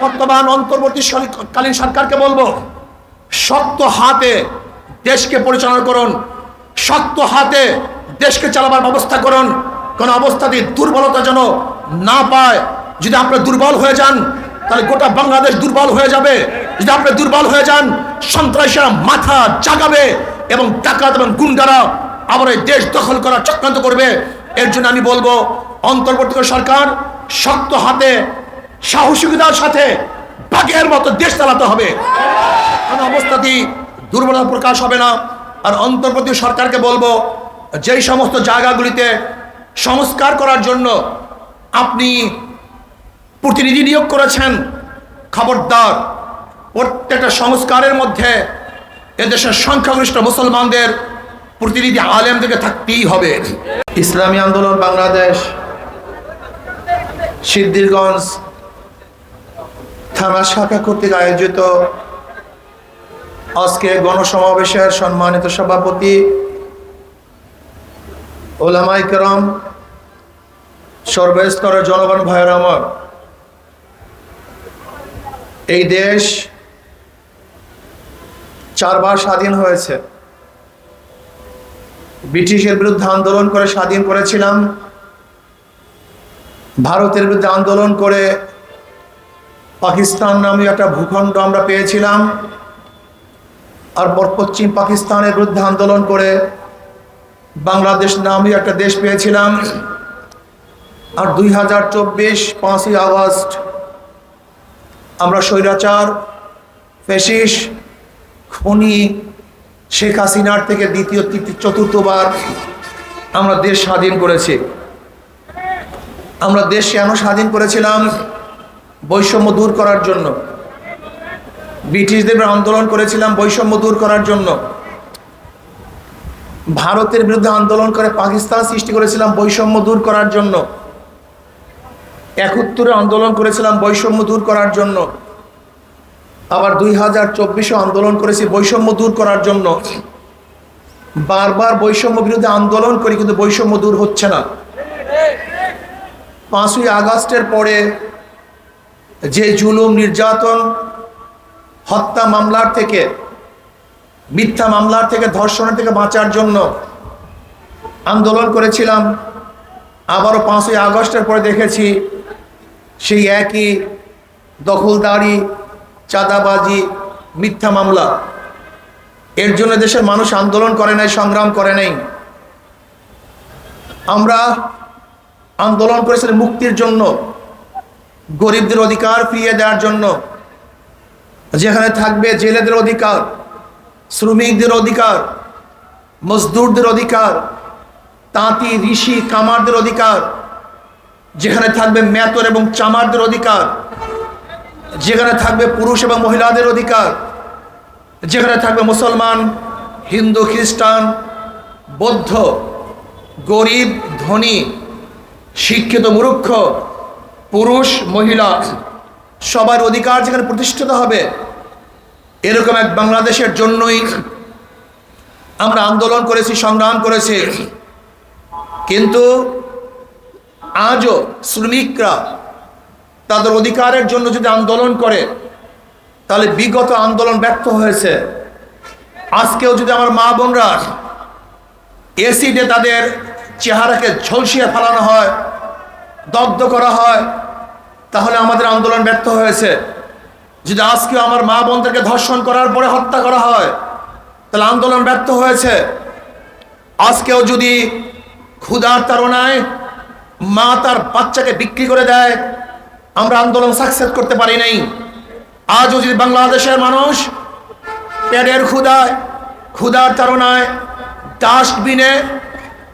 বর্তমান অন্তর্বর্তীকালীন সরকারকে বলব, শক্ত হাতে দেশকে পরিচালনা করুন, শক্ত হাতে দেশকে চালাবার ব্যবস্থা করুন। কোন অবস্থাতে দুর্বলতা যেন না পায়। যদি আপনারা দুর্বল হয়ে যান, তাহলে গোটা বাংলাদেশ দুর্বল হয়ে যাবে। যদি আপনি দুর্বল হয়ে যান, সন্ত্রাসীরা মাথা জাগাবে এবং ডাকাত এবং গুন্ডারা আবার দেশ দখল করার চক্রান্ত করবে। এর জন্য আমি বলব, অন্তর্বর্তী সরকার শক্ত হাতে সাহসিকতার সাথে বাঘের মতো দেশ চালাতে হবে। কোনো অবস্থাতেই দুর্বলতা প্রকাশ হবে না। আর অন্তর্বর্তী সরকারকে বলব, যেই সমস্ত জায়গাগুলিতে সংস্কার করার জন্য আপনি প্রতিনিধি নিয়োগ করেছেন, খবরদার, প্রত্যেকটা সংস্কারের মধ্যে এদেশের সংখ্যাগরিষ্ঠ মুসলমানদের প্রতিনিধি আলেমদেরকে থাকতেই হবে। ইসলামী আন্দোলন, বাংলাদেশ সিদ্দিরগঞ্জ থানা শাখা কর্তৃক আয়োজিত আজকে গণসমাবেশের সম্মানিত সভাপতি ওলামাই করম, সর্বস্তরের জনগণ ভাইয়ের আমার। এই দেশ চারবার স্বাধীন হয়েছে। ব্রিটিশের বিরুদ্ধে আন্দোলন করে স্বাধীন করেছিলাম। ভারতের বিরুদ্ধে আন্দোলন করে পাকিস্তান নামে একটা ভূখণ্ড আমরা পেয়েছিলাম। আর পশ্চিম পাকিস্তানের বিরুদ্ধে আন্দোলন করে বাংলাদেশ নামে একটা দেশ পেয়েছিলাম। আর দুই হাজার চব্বিশ পাঁচই আগস্ট আমরা স্বৈরাচার ফেসিস খনি শেখ হাসিনার থেকে দ্বিতীয়, তৃতীয়, চতুর্থবার আমরা দেশ স্বাধীন করেছি। আমরা দেশ কেন স্বাধীন করেছিলাম? বৈষম্য দূর করার জন্য। ব্রিটিশদের আন্দোলন করেছিলাম বৈষম্য দূর করার জন্য। ভারতের বিরুদ্ধে আন্দোলন করে পাকিস্তান সৃষ্টি করেছিলাম বৈষম্য দূর করার জন্য। একাত্তরে আন্দোলন করেছিলাম বৈষম্য দূর করার জন্য। আবার দুই হাজার চব্বিশে আন্দোলন করেছি বৈষম্য দূর করার জন্য। বারবার বৈষম্য বিরুদ্ধে আন্দোলন করি কিন্তু বৈষম্য দূর হচ্ছে না। পাঁচই আগস্টের পরে যে জুলুম নির্যাতন, হত্যা মামলার থেকে, মিথ্যা মামলার থেকে, ধর্ষণের থেকে বাঁচার জন্য আন্দোলন করেছিলাম। আবারও পাঁচই আগস্টের পরে দেখেছি সেই একই দখলদারি, চাঁদাবাজি, মিথ্যা মামলা। এর জন্য দেশের মানুষ আন্দোলন করে নাই, সংগ্রাম করে নাই। আমরা আন্দোলন করেছিলাম মুক্তির জন্য। গরিবদের অধিকার ফিরিয়ে দেওয়ার জন্য যেখানে থাকবে জেলেদের অধিকার, শ্রমিকদের অধিকার, মজদুরদের অধিকার, তাঁতি, ঋষি, কামারদের অধিকার, যেখানে থাকবে মেতর এবং চামারদের অধিকার, যেখানে থাকবে পুরুষ এবং মহিলাদের অধিকার, যেখানে থাকবে মুসলমান, হিন্দু, খ্রিস্টান, বৌদ্ধ, গরিব, ধনী, শিক্ষিত, মূর্খ পুরুষ, মহিলা, সবার অধিকার যেখানে প্রতিষ্ঠিত হবে, এরকম এক বাংলাদেশের জন্যই আমরা আন্দোলন করেছি, সংগ্রাম করেছি। কিন্তু আজও শ্রমিকরা তাদের অধিকারের জন্য যদি আন্দোলন করে, তাহলে বিগত আন্দোলন ব্যর্থ হয়েছে। আজকেও যদি আমার মা বোনরা এসিডে তাদের চেহারাকে ঝলসিয়ে ফেলানো হয় দগ্ধ করা হয়, তাহলে আমাদের আন্দোলন ব্যর্থ হয়েছে। যদি আজকেও আমার মা বোনদেরকে ধর্ষণ করার পরে হত্যা করা হয়, তাহলে আন্দোলন ব্যর্থ হয়েছে। আজকেও যদি ক্ষুধার তাড়নায় মা তার বাচ্চাকে বিক্রি করে দেয়, আমরা আন্দোলন সাকসেস করতে পারি নাই। আজও যদি বাংলাদেশের মানুষ পেটের ক্ষুধায়, ক্ষুধার তাড়নায় ডাস্টবিনে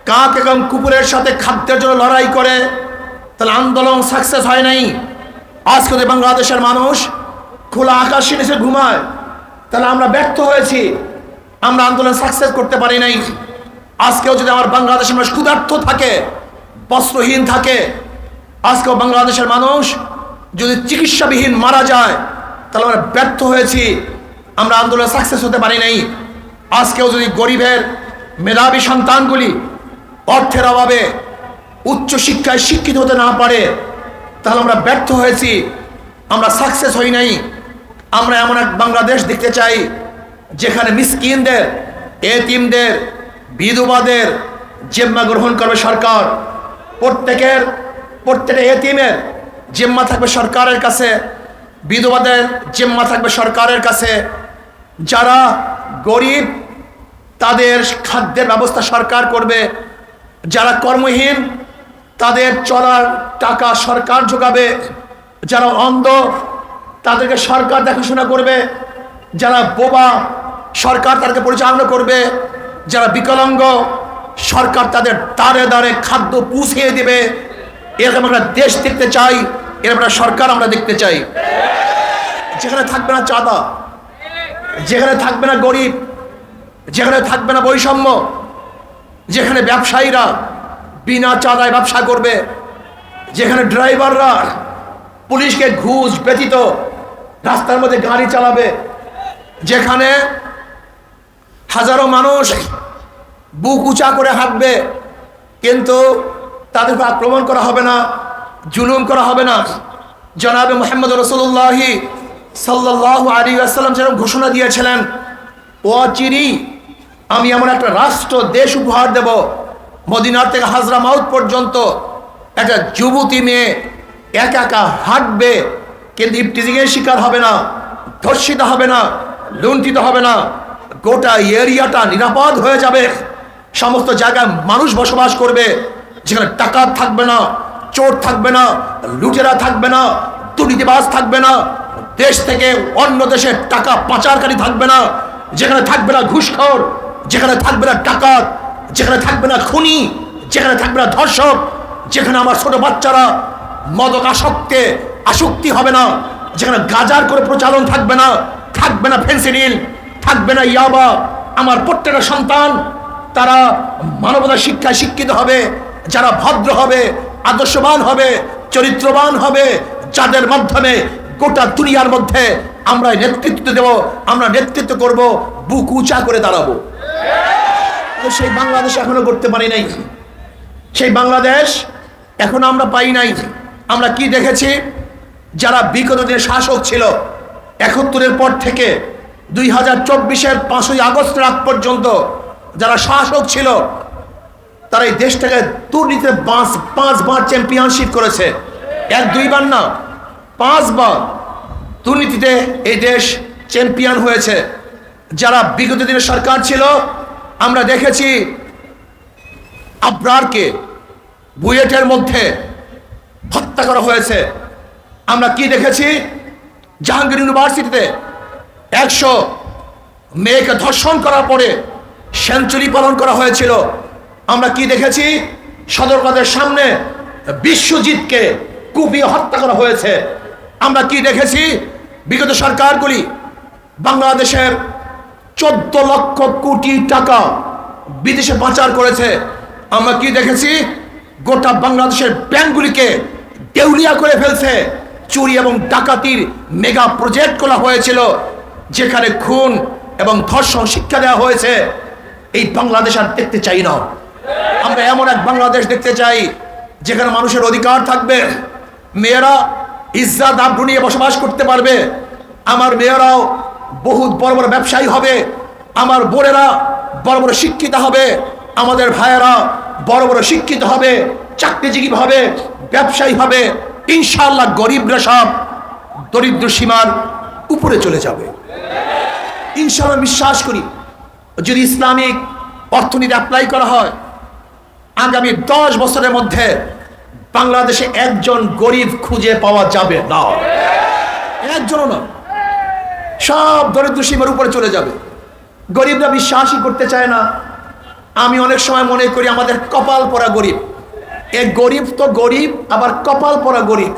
কাক এবং কুকুরের সাথে খাদ্যের জন্য লড়াই করে তাহলে আন্দোলন সাকসেস হয় নাই। আজকে বাংলাদেশের মানুষ খোলা আকাশের নিচে ঘুমায়, তাহলে আমরা ব্যর্থ হয়েছি। আমরা আন্দোলন সাকসেস করতে পারি নাই। আজকেও যদি আমার বাংলাদেশের মানুষ ক্ষুধার্থ থাকে, বস্ত্রহীন থাকে, আজকেও বাংলাদেশের মানুষ যদি চিকিৎসাবিহীন মারা যায়, তাহলে আমরা ব্যর্থ হয়েছি। আমরা আন্দোলনে সাকসেস হতে পারি নাই। আজকেও যদি গরিবের মেধাবী সন্তানগুলি অর্থের অভাবে উচ্চ শিক্ষায় শিক্ষিত হতে না পারে, তাহলে আমরা ব্যর্থ হয়েছি। আমরা সাকসেস হই নাই। আমরা এমন এক বাংলাদেশ দেখতে চাই, যেখানে মিসকিনদের, এতিমদের, বিধবাদের জিম্মা গ্রহণ করবে সরকার। প্রত্যেকের, প্রত্যেকটা এতিমের জিম্মা থাকবে সরকারের কাছে, বিধবাদের জিম্মা থাকবে সরকারের কাছে। যারা গরিব, তাদের খাদ্যের ব্যবস্থা সরকার করবে। যারা কর্মহীন তাদের চলার টাকা সরকার যোগাবে যারা অন্ধ, তাদেরকে সরকার দেখাশোনা করবে, যারা বোবা, সরকার তাদেরকে পরিচালনা করবে, যারা বিকলাঙ্গ, সরকার তাদের দাঁড়ে দাঁড়ে খাদ্য পুষিয়ে দেবে। এরকম আমরা দেশ দেখতে চাই, এরকম একটা সরকার আমরা দেখতে চাই। যেখানে থাকবে না চাঁদা, যেখানে থাকবে না গরিব, যেখানে থাকবে না বৈষম্য, যেখানে ব্যবসায়ীরা বিনা চাঁদায় ব্যবসা করবে। যেখানে ড্রাইভাররা পুলিশকে ঘুষ ব্যতীত রাস্তার মধ্যে গাড়ি চালাবে, যেখানে হাজারো মানুষ বুক উঁচা করে হাঁটবে, কিন্তু তাদেরকে আক্রমণ করা হবে না, জুলুম করা হবে না। জনাবে মোহাম্মদ রসুল্লাহি সাল্লাহ আলী আসসালাম যেরকম ঘোষণা দিয়েছিলেন অচিরি আমি এমন একটা রাষ্ট্র, দেশ উপহার দেব মদিনার থেকে হাজরা মাউত পর্যন্ত একটা যুবতী মেয়ে একা একা হাঁটবে, কিন্তু ইফটিজিংয়ের শিকার হবে না, ধর্ষিত হবে না, লুণ্ঠিত হবে না। গোটা এরিয়াটা নিরাপদ হয়ে যাবে। সমস্ত জায়গায় মানুষ বসবাস করবে। যেখানে টাকা থাকবে না, চোর থাকবে না, লুটেরা থাকবে না, দুর্নীতিবাজ থাকবে না, দেশ থেকে অন্য দেশে টাকা পাচারকারী থাকবে না। যেখানে থাকবে না ঘুষখোর, যেখানে থাকবে না ডাকাত যেখানে থাকবে না খুনি, যেখানে থাকবে না ধর্ষক, যেখানে আমার ছোট বাচ্চারা মদক আসক্তে, আসক্তি হবে না, যেখানে গাজার করে প্রচালন থাকবে না থাকবে না ফেন্সিডিল, থাকবে না ইয়াবা, আমার প্রত্যেকটা সন্তান তারা মানবতা শিক্ষায় শিক্ষিত হবে, যারা ভদ্র হবে, আদর্শবান হবে, চরিত্রবান হবে, যাদের মাধ্যমে গোটা দুনিয়ার মধ্যে আমরা নেতৃত্ব দেব, আমরা নেতৃত্ব করব, বুক উঁচা করে দাঁড়াবো। সেই বাংলাদেশ এখনও করতে পারি নাই। সেই বাংলাদেশ এখনও আমরা পাই নাই। আমরা কি দেখেছি? যারা বিগত দিনের শাসক ছিল, একাত্তরের পর থেকে দুই হাজার চব্বিশের পাঁচই আগস্ট আগ পর্যন্ত যারা শাসক ছিল, তারা এই দেশটাকে দুর্নীতিতে পাঁচ, পাঁচবার চ্যাম্পিয়নশিপ করেছে। এক, দুইবার না, পাঁচবার দুর্নীতিতে এই দেশ চ্যাম্পিয়ন হয়েছে। যারা বিগত দিনের সরকার ছিল আমরা দেখেছি আবরারকে বুয়েটের মধ্যে হত্যা করা হয়েছে। আমরা কি দেখেছি? জাহাঙ্গীর ইউনিভার্সিটিতে একশো মেয়েকে ধর্ষণ করার পরে সেঞ্চুরি পালন করা হয়েছিল। আমরা কি দেখেছি? সদরকাদের সামনে বিশ্বজিৎকে কুপিয়ে হত্যা করা হয়েছে। আমরা কি দেখেছি? বিগত সরকারগুলি বাংলাদেশের চোদ্দ লক্ষ কোটি টাকা বিদেশে পাচার করেছে। আমরা কি দেখেছি? গোটা বাংলাদেশের ব্যাংকগুলিকে দেউলিয়া করে ফেলছে। চুরি এবং ডাকাতির মেগা প্রজেক্ট করা হয়েছিল, যেখানে খুন এবং ধর্ষণ শিক্ষা দেওয়া হয়েছে। এই বাংলাদেশ আর দেখতে চাই না। আমরা এমন এক বাংলাদেশ দেখতে চাই, যেখানে মানুষের অধিকার থাকবে। মেয়েরা ইজ্জাত আব্রু নিয়ে বসবাস করতে পারবে। আমার মেয়েরাও বহুত বড় বড় ব্যবসায়ী হবে, আমার বোনেরা বড় বড় শিক্ষিত হবে, আমাদের ভাইয়েরা বড় বড় শিক্ষিত হবে, চাকরিজীবী হবে, ব্যবসায়ী হবে, ইনশাআল্লাহ গরিবরা সব দরিদ্র সীমার উপরে চলে যাবে। ইনশাআল্লাহ বিশ্বাস করি, যদি ইসলামিক অর্থনীতি অ্যাপ্লাই করা হয়, আগামী দশ বছরের মধ্যে বাংলাদেশে একজন গরিব খুঁজে পাওয়া যাবে না। একজনও না সব দরিদ্র সীমার উপরে চলে যাবে। গরিবরা বিশ্বাসই করতে চায় না। আমি অনেক সময় মনে করি আমাদের কপাল পরা গরিব। এ গরিব তো গরিব, আবার কপাল পরা গরিব।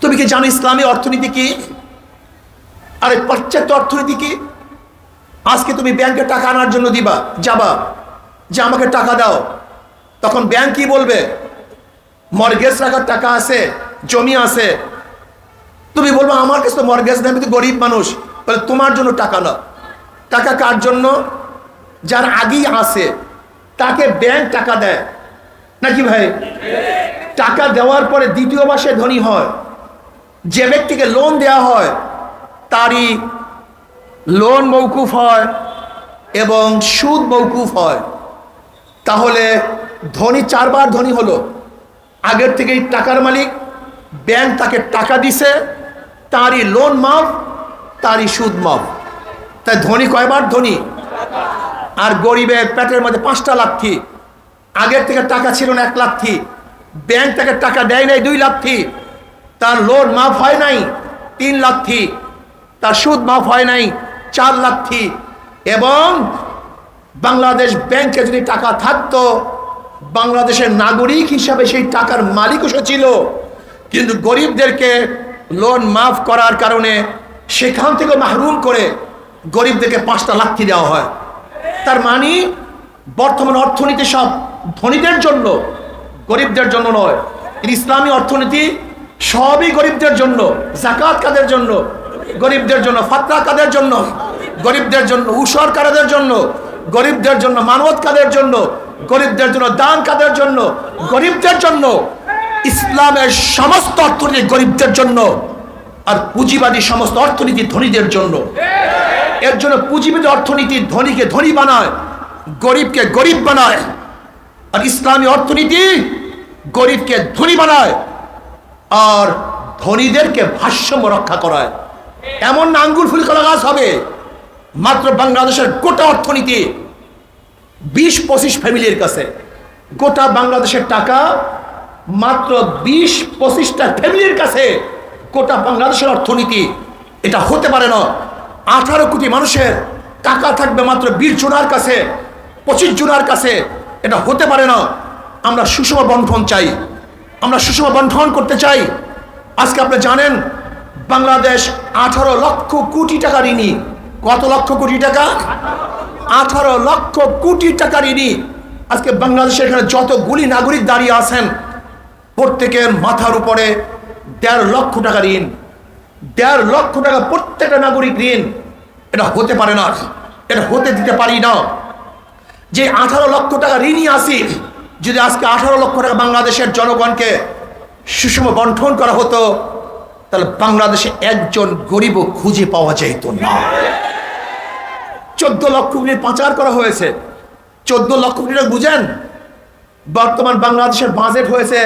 তুমি কি জানো ইসলামী অর্থনীতি কি? আরে পাশ্চাত্য অর্থনীতি কি? আজকে তুমি ব্যাংকে টাকা আনার জন্য দিবা, যাবা, যে আমাকে টাকা দাও। তখন ব্যাংক কি বলবে? মর্গেজ রাখার টাকা আছে, জমি আছে তুমি বলব, আমার কাছে তো মর্গেজ নেই, আমি তো গরিব মানুষ। বলে, তোমার জন্য টাকা না টাকা কার জন্য? যার আগেই আছে, তাকে ব্যাংক টাকা দেয়। নাকি ভাই? টাকা দেওয়ার পরে দ্বিতীয় সে ধনী হয়। যে ব্যক্তিকে লোন দেওয়া হয়, তারই লোন মৌকুফ হয় এবং সুদ মৌকুফ হয়। তাহলে ধনী, চারবার ধনী হলো। আগের থেকেই টাকার মালিক ব্যাংক তাকে টাকা দিছে, তারই লোন মাফ, তারই সুদ মাফ। তাই ধনী কয়বার ধনী? আর গরিবের পেটের মধ্যে পাঁচটা লাথি। আগের থেকে টাকা ছিল না, এক লাথি। ব্যাংক তাকে টাকা দেয় নাই, দুই লাথি। তার লোন মাফ হয় নাই, তিন লাথি। তার সুদ মাফ হয় নাই, চার লাথি। এবং বাংলাদেশ ব্যাংকে যদি টাকা থাকতো, বাংলাদেশের নাগরিক হিসাবে সেই টাকার মালিকও সে ছিল। কিন্তু গরিবদেরকে লোন মাফ করার কারণে সেখান থেকে মাহরুম করে গরিবদেরকে পাঁচটা লাথি দেওয়া হয়। তার মানে বর্তমান অর্থনীতি সব ধনীদের জন্য, গরিবদের জন্য নয়। ইসলামী অর্থনীতি সবই গরিবদের জন্য জাকাত কাদের জন্য? গরিবদের জন্য ফাতরা কাদের জন্য? গরিবদের জন্য, উসর কাদের জন্য? গরিবদের জন্য, মানবত কাদের জন্য? গরিবদের জন্য, দান কাদের জন্য? গরিবদের জন্য ইসলামের সমস্ত অর্থনীতি গরিবদের জন্য আর পুঁজিবাদী সমস্ত অর্থনীতি ধনীদের জন্য। এর জন্য পুঁজিবাদী অর্থনীতি ধনীকে ধনী বানায়, গরিবকে গরিব বানায়, আর ইসলামী অর্থনীতি গরিবকে ধনী বানায়, আর ধনীদেরকে ভারসাম্য রক্ষা করায়। এমন না আঙ্গুল ফুল কলা গাছ হবে, মাত্র বাংলাদেশের গোটা অর্থনীতি বিশ পঁচিশ ফ্যামিলির কাছে। গোটা বাংলাদেশের টাকা মাত্র বিশ, পঁচিশটা ফ্যামিলির কাছে গোটা বাংলাদেশের অর্থনীতি এটা হতে পারে না। আঠারো কোটি মানুষের টাকা থাকবে মাত্র বিশ জনের কাছে, পঁচিশ জনের কাছে এটা হতে পারে না। আমরা সুষম বন্টন চাই। আমরা সুষম বন্টন করতে চাই। আজকে আপনি জানেন, বাংলাদেশ আঠারো লক্ষ কোটি টাকা ঋণী কত লক্ষ কোটি টাকা? আঠারো লক্ষ কোটি টাকা ঋণী আজকে বাংলাদেশের এখানে যতগুলি নাগরিক দাঁড়িয়ে আছেন প্রত্যেকের মাথার উপরে দেড় লক্ষ টাকা ঋণ, দেড় লক্ষ টাকা প্রত্যেকটা নাগরিক ঋণ। এটা হতে পারে না, এটা হতে দিতে পারি না। যে আঠারো লক্ষ টাকা ঋণই আসি যদি আজকে আঠারো লক্ষ টাকা বাংলাদেশের জনগণকে সুষম বন্টন করা হতো, তাহলে বাংলাদেশে একজন গরিবও খুঁজে পাওয়া যেত না। চোদ্দ লক্ষ কোটি পাচার করা হয়েছে। চোদ্দ লক্ষ কোটি বুঝেন? বর্তমান বাংলাদেশের বাজেট হয়েছে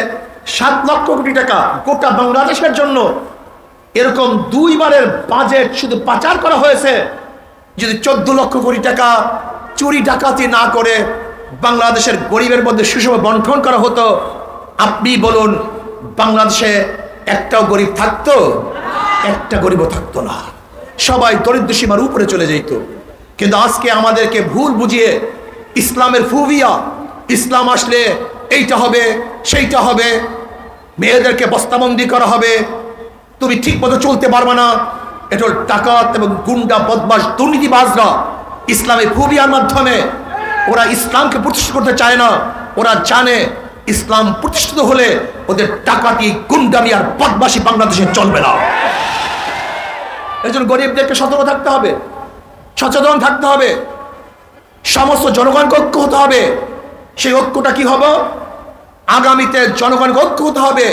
সাত লক্ষ কোটি টাকা গোটা বাংলাদেশের জন্য এরকম দুইবারের বাজেট শুধু পাচার করা হয়েছে। যদি চোদ্দ লক্ষ কোটি টাকা চুরি ডাকাতি না করে বাংলাদেশের গরিবের মধ্যে সুষম বন্টন করা হতো, আপনি বলুন, বাংলাদেশে একটাও গরিব থাকতো? একটা গরিবও থাকতো না। সবাই দরিদ্র সীমার উপরে চলে যেত। কিন্তু আজকে আমাদেরকে ভুল বুঝিয়ে ইসলামের ফুবিয়া ইসলাম আসলে এইটা হবে, সেইটা হবে। মেয়েদেরকে বস্তাবন্দি করা হবে। তুমি ঠিক মতো চলতে পারবে না। এটা ডাকাত এবং গুন্ডা বদমাস দুর্নীতিবাজরা ইসলামের ফুবিয়ার মাধ্যমে। ওরা ইসলামকে প্রতিষ্ঠা করতে চায় না। ওরা জানে ইসলাম প্রতিষ্ঠিত হলে ওদের টাকাটি গুন্ডামি আর বদমাসি বাংলাদেশে চলবে না। এই জন্য গরিবদেরকে সতর্ক থাকতে হবে, সচেতন থাকতে হবে। সমস্ত জনগণকে ঐক্য হতে হবে। সেই ঐক্যটা কি হবে? আগামীতে জনগণকে ঐক্য হবে,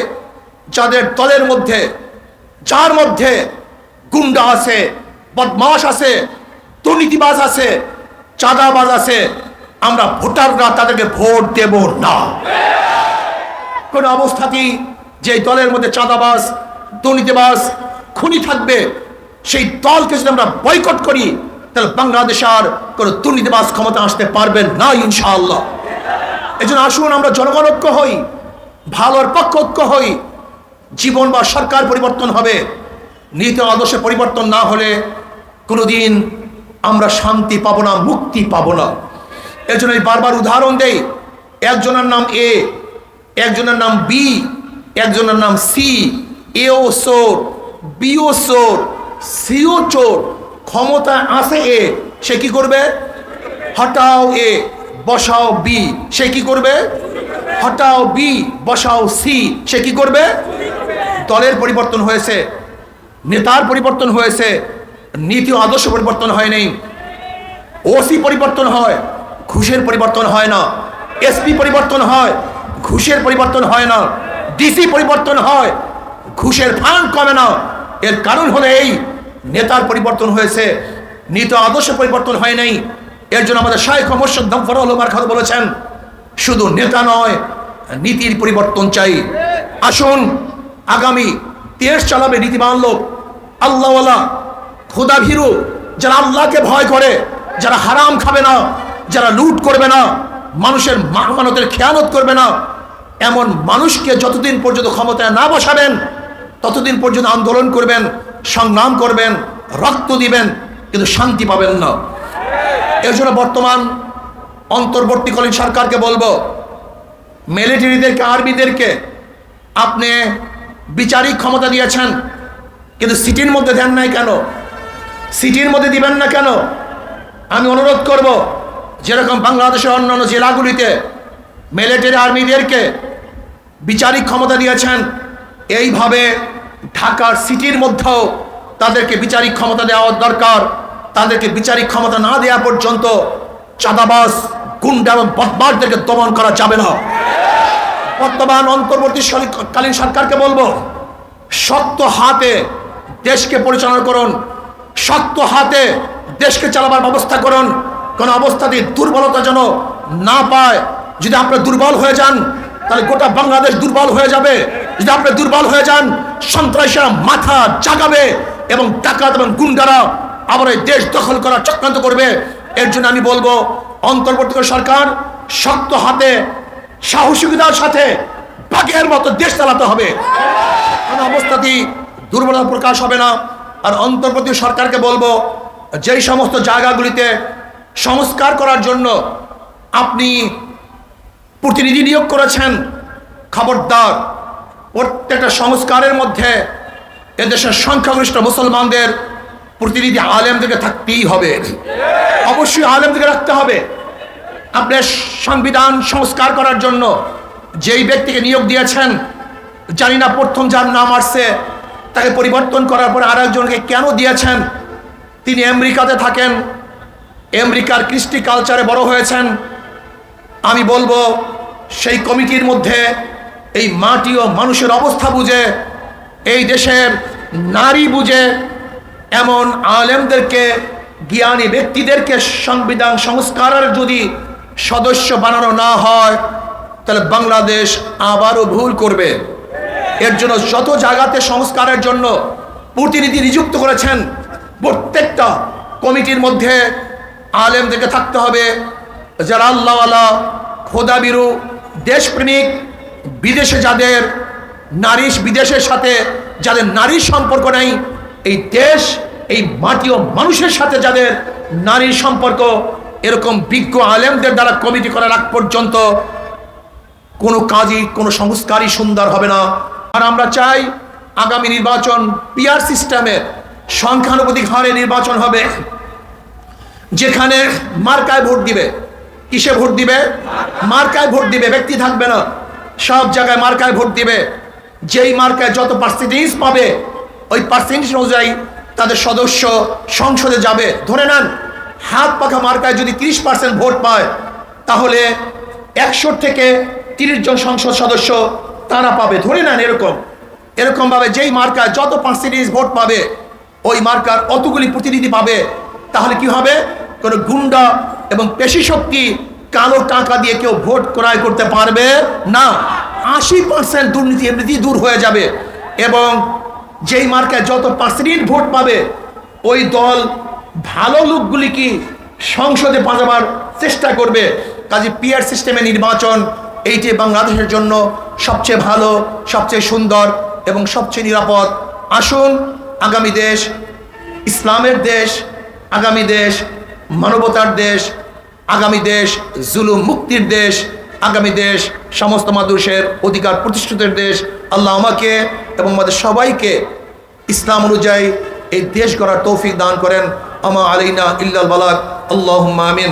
যাদের দলের মধ্যে, যার মধ্যে গুন্ডা আছে বদমাস আছে, দুর্নীতিবাজ আছে, চাঁদাবাজ আছে, আমরা ভোটাররা তাদেরকে ভোট দেব না। কোন অবস্থাতেই যে দলের মধ্যে চাঁদাবাজ, দুর্নীতিবাজ, খুনি থাকবে, সেই দলকে যদি আমরা বয়কট করি, তাহলে বাংলাদেশ আর কোনো দুর্নীতিবাজ ক্ষমতা আসতে পারবেন না, ইনশাআল্লাহ। এই জন্য আসুন, আমরা জনগণ ঐক্য হই, ভালোর পক্ষ ঐক্য হই, জীবন বা সরকার পরিবর্তন হবে, নীতি আদর্শে পরিবর্তন না হলে কোনোদিন আমরা শান্তি পাবো না, মুক্তি পাবো না। এর জন্য আমি বারবার উদাহরণ দেই, একজনের নাম এ, একজনের নাম বি, একজনের নাম সি এও চোর বিও চোর সিও চোর ক্ষমতা আছে এ, সে কি করবে? হটাও এ। বসাও বি সে কি করবে? হটাও বি বসাও সি সে কি করবে? দলের পরিবর্তন হয়েছে, নেতার পরিবর্তন হয়েছে, নীতি আদর্শ পরিবর্তন হয় হয়নি ওসি পরিবর্তন হয়, ঘুষের পরিবর্তন হয় না এসপি পরিবর্তন হয়, ঘুষের পরিবর্তন হয় না ডিসি পরিবর্তন হয়, ঘুষের ফান কমে না। এর কারণ হলো এই, নেতার পরিবর্তন হয়েছে, নীত আদর্শ পরিবর্তন হয় নাই এর জন্য আমাদের শাহেখ মোর্শদ দমফরুল খান বলেছেন, শুধু নেতা নয়, নীতির পরিবর্তন চাই। আসুন, আগামী দেশ চালাবে নীতিবান লোক, আল্লাহওয়ালা খোদা ভীরু যারা আল্লাহকে ভয় করে, যারা হারাম খাবে না, যারা লুট করবে না, মানুষের মানতের খেয়ানত করবে না, এমন মানুষকে যতদিন পর্যন্ত ক্ষমতায় না বসাবেন, ততদিন পর্যন্ত আন্দোলন করবেন, সংগ্রাম করবেন, রক্ত দিবেন, কিন্তু শান্তি পাবেন না। এর জন্য বর্তমান অন্তর্বর্তীকালীন সরকারকে বলব, মিলিটারিদেরকে, আর্মিদেরকে, আপনি বিচারিক ক্ষমতা দিয়েছেন, কিন্তু সিটির মধ্যে দেন নাই কেন? সিটির মধ্যে দিবেন না কেন? আমি অনুরোধ করব, যেরকম বাংলাদেশের অন্যান্য জেলাগুলিতে মিলিটারি আর্মিদেরকে বিচারিক ক্ষমতা দিয়েছেন, এইভাবে ঢাকার সিটির মধ্যেও তাদেরকে বিচারিক ক্ষমতা দেওয়া দরকার। তাদেরকে বিচারিক ক্ষমতা না দেওয়া পর্যন্ত চাঁদাবাস গুন্ডা এবং বদমাসদেরকে দমন করা যাবে না। বর্তমান অন্তর্বর্তীকালীন সরকারকে বলব, শক্ত হাতে দেশকে পরিচালনা করুন, শক্ত হাতে দেশকে চালাবার ব্যবস্থা করুন। কোনো অবস্থাতেই দুর্বলতা যেন না পায়। যদি আপনারা দুর্বল হয়ে যান, তাহলে গোটা বাংলাদেশ দুর্বল হয়ে যাবে। যদি আপনি দুর্বল হয়ে যান, সন্ত্রাসীরা মাথা জাগাবে এবং ডাকাত এবং গুন্ডারা আবার এই দেশ দখল করার চক্রান্ত করবে। এর জন্য আমি বলব, অন্তর্বর্তীকালীন সরকার শক্ত হাতে, সাহসিকতার সাথে বাঘের মতো দেশ চালাতে হবে। কোনো অবস্থাতেই দুর্বলতা প্রকাশ হবে না। আর অন্তর্বর্তী সরকারকে বলব, যেই সমস্ত জায়গাগুলিতে সংস্কার করার জন্য আপনি প্রতিনিধি নিয়োগ করেছেন, খবরদার, প্রত্যেকটা সংস্কারের মধ্যে এদেশের সংখ্যাগরিষ্ঠ মুসলমানদের প্রতিনিধি আলেমদেরকে থাকতেই হবে। অবশ্যই আলেমদেরকে রাখতে হবে। আপনার সংবিধান সংস্কার করার জন্য যেই ব্যক্তিকে নিয়োগ দিয়েছেন, জানি না প্রথম যার নাম আসছে, তাকে পরিবর্তন করার পরে আর একজনকে কেন দিয়েছেন? তিনি আমেরিকাতে থাকেন, আমেরিকার কৃষ্টি কালচারে বড় হয়েছেন। আমি বলব, সেই কমিটির মধ্যে এই মাটি ও মানুষের অবস্থা বুঝে, এই দেশের নারী বুঝে এমন আলেমদেরকে, জ্ঞানী ব্যক্তিদেরকে সংবিধান সংস্কারের যদি সদস্য বানানো না হয়, তাহলে বাংলাদেশ আবারও ভুল করবে। এর জন্য যত জায়গাতে সংস্কারের জন্য প্রতিনিধি নিযুক্ত করেছেন, প্রত্যেকটা কমিটির মধ্যে আলেমদেরকে থাকতে হবে। যারা আল্লাহওয়ালা, খোদাবিরু, দেশপ্রেমিক, বিদেশে যাদের নারী, বিদেশের সাথে যাদের নারীর সম্পর্ক নেই এই দেশ, এই মাটি ও মানুষের সাথে যাদের নারীর সম্পর্ক এরকম বিজ্ঞ আলেমদের দ্বারা কমিটি করার আগ পর্যন্ত কোনো কাজই, কোনো সংস্কারই সুন্দর হবে না। আর আমরা চাই আগামী নির্বাচন পিআর সিস্টেমের সংখ্যানুপাতিক হারে নির্বাচন হবে, যেখানে মার্কায় ভোট দিবে। কিসে ভোট দিবে? মার্কায় ভোট দিবে, ব্যক্তি থাকবে না। সব জায়গায় মার্কায় ভোট দিবে। যেই মার্কায় যত পার্সেন্টেজ পাবে ওই পার্সেন্টেজ অনুযায়ী তাদের সদস্য সংসদে যাবে। ধরে নেন, হাত পাখা মার্কায় যদি তিরিশ পার্সেন্ট ভোট পায়, তাহলে একশো থেকে তিরিশ জন সংসদ সদস্য তারা পাবে। ধরে নেন এরকম। এরকমভাবে যেই মার্কায় যত পার্সেন্টেজ ভোট পাবে, ওই মার্কার অতগুলি প্রতিনিধি পাবে। তাহলে কি হবে? কোনো গুন্ডা এবং পেশি শক্তি কালো টাকা দিয়ে কেউ ভোট ক্রয় করতে পারবে না। আশি পার্সেন্ট দুর্নীতি এমনিতেই দূর হয়ে যাবে এবং যেই মার্কায় যত পার্সেন্ট ভোট পাবে, ওই দল ভালো লোকগুলি কি সংসদে পাঠাবার চেষ্টা করবে। কাজে পিয়ার সিস্টেমে নির্বাচন, এইটি বাংলাদেশের জন্য সবচেয়ে ভালো, সবচেয়ে সুন্দর এবং সবচেয়ে নিরাপদ। আসুন, আগামী দেশ, ইসলামের দেশ, আগামী দেশ, মানবতার দেশ, আগামী দেশ, জুলুম মুক্তির দেশ আগামী দেশ, সমস্ত মানুষের অধিকার প্রতিষ্ঠিতের দেশ। আল্লাহ আমাকে এবং আমাদের সবাইকে ইসলাম অনুযায়ী এই দেশ গড়ার তৌফিক দান করেন। আমা আলাইনা ইল্লাল বালাক আল্লাহ আমিন।